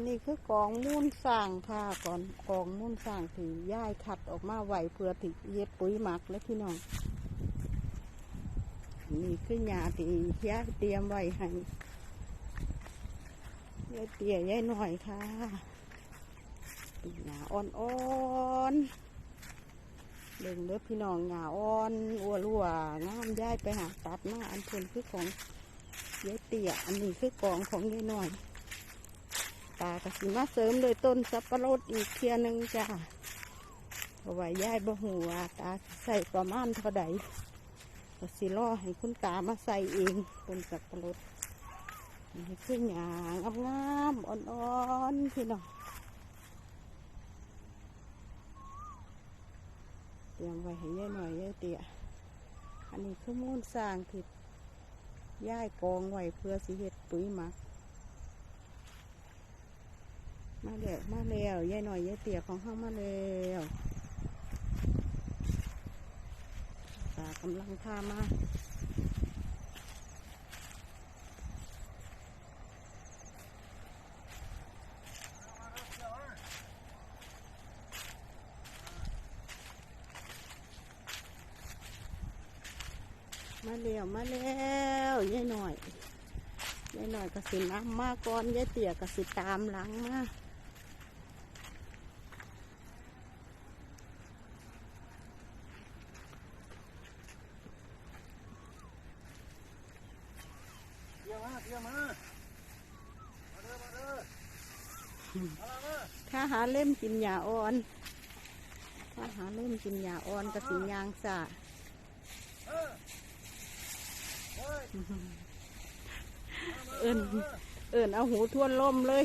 นนี้คือกองมูลสร้างค่ะก่อนกองมูลสร้างที่ย่ายขัดออกมาไหวเพื่อที่เย็ดปุ๋ยหมักและพี่น้องนี่คือหญ้าที่ย่ายเตรียมไว้ให้ยายเตี้ยยายหน่อยค่ะเป็นหญ้าอ่อนๆเบิ่งเด้อพี่น้องหญ้าอ่อนอัวรัวงามย่ายไปหาตัดมาอันเพิ่นคือของยายเตี้ยอันนี้คือกองของยายหน่อย ตากสิมาเสริมเลยต้นสับปะรดอีกเทียหนึงจ้าเอาไว้ย่ายบ่หูว่าตาใส่ประมาณเท่าใดก็สิรอให้คุณตามาใส่เองต้นสับปะรดนี่คือหยางงามๆอ่อนๆพี่น้องเตรียมไว้ให้ย่ายหน่อยย่ายเตี้ยอันนี้คือมูลสร้างที่ย่ายกองไว้เพื่อสิเฮ็ดปุ๋ยหมัก มาแล้วมาแล้วยายหน่อยยายเตี๋ยของห้างมาแล้วตากำลังพามามาแล้วมาแล้วยายหน่อยยายหน่อยก็สิน้ำมาก่อนยายเตี๋ยก็สิตามหลังมา เที่ยวมาเที่ยวมามาเด้อมาเด้อมามา ถ้าหาเล่มกินยาอ่อน ถ้าหาเล่มกินยาอ่อนก็สินยางสาเออโอ้ยเอินเอินเอาหูทวนลมเลย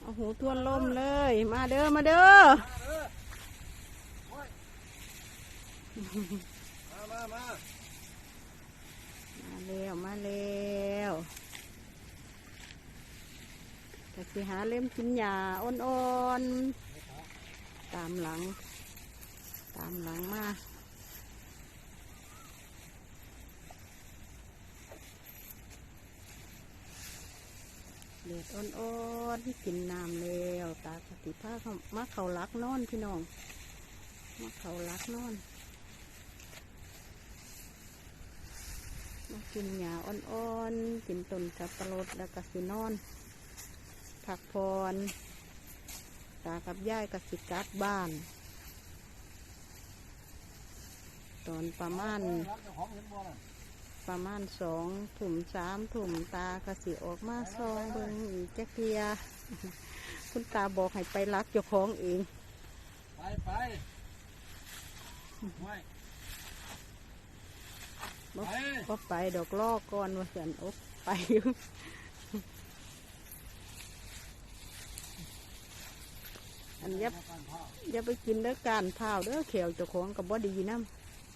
เอาหูทวนลมเลย มาเด้อ มาเด้อ มาเด้อโอ้ยมามา มา มาแล้ว มาแล้ว ก็สิหาเล่มกินยาอ่อนๆ ตามหลัง ตามหลังมาเลือดอ่อนๆกินน้ำแล้วตากติผ้าเขามาเขารักนอนพี่น้องมาเขารักนอนมากินหญ้าอ่อนๆกินต้นสับปะรดแล้วก็สินอน พักผ่อนตากับยายกับสิกลับบ้าน ตอนประมาณรับเจ้าของเห็นบ่น่ะประมาณสองถุ่มสามถุ่มตากระสิออกมาซองเบิงอีกแจ๊กเทียคุณตาบอกให้ไปรักเจ้าของเอง ไปไปไม่บ่ไปก็ไปดอกลอกก่อนว่าเสียนอกไป อยู่อันยับการพาอย่าไปกินเด้อการพาวเด้อเขียวเจ้าของกับบ่ดีน้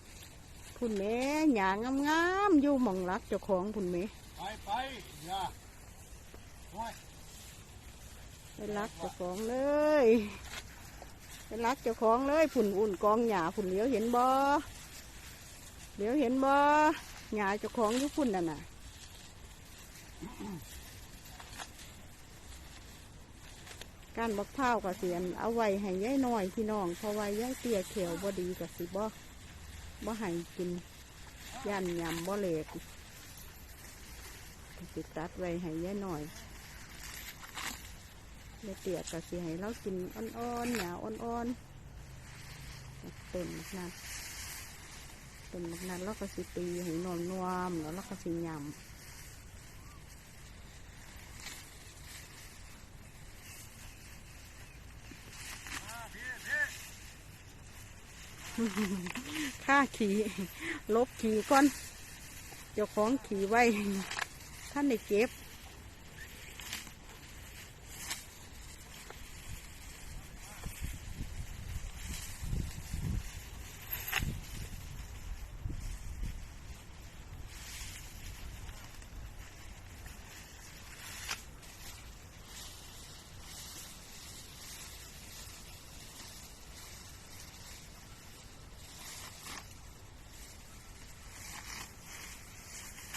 ำพุ่นแม่หยางงามๆอยู่หมองรักเจ้าของพุ่นแม่ไปไปอย่าโอ้ยไปรักเจ้าของเลยไปรักเจ้าของเลยพุ่นอุ่นกองหยาพุ่นเหลียวเห็นบ่เหลียวเห็นบ่หยาเจ้าของอยู่พุ่นน่ะน่ะ การบักพร้าวกับเสียนเอาไว้ให้ยายน้อยพี่น้องเพราะว่ายายเตี้ยเขียวบ่ดีกับสิบ่บ่ให้กินย่านยำบ่เหล็กติดตัดไว้ให้ยายน้อยยายเตี้ยกับสิให้เรากินอ่อนๆหยาอ่อนๆต้นมักนั้นต้นมักนั้นเราก็สิตีให้นวมนวมแล้วเราก็สิยำ ค่าขี่ลบขี่ก่อนเจ้าของขี่ไว้ท่านได้เก็บ